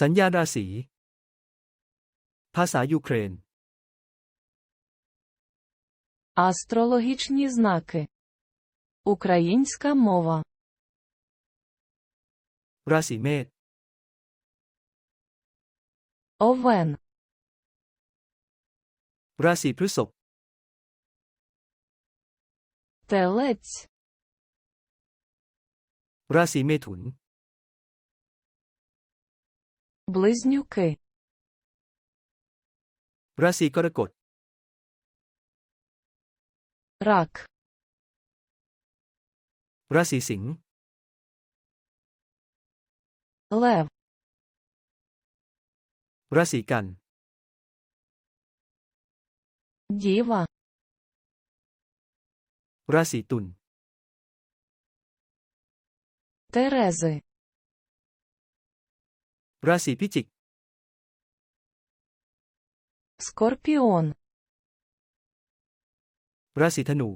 สัญญาณราศี ภาษายูเครน Астрологічні знаки. Українська мова. ราศีเมษ Овен. ราศีพฤษภ Телець. ราศีเมถุน Близнюки. ราศีกรกฎ Рак. ราศีสิงห์ Лев. ราศีกัน Діва. ราศีตุล Терези. ราศีพิจิก Скорпіон. ราศีธนู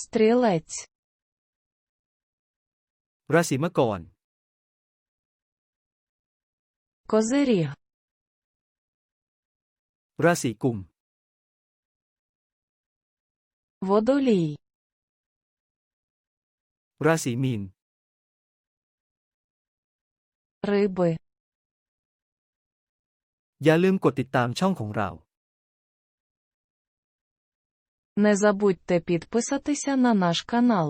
Стрілець. ราศีมังกร Козиріг. ราศีกุม Водолій. ราศีมีน Риби. อย่าลืมกดติดตามช่องของเรา Не забудьте підписатися на наш канал.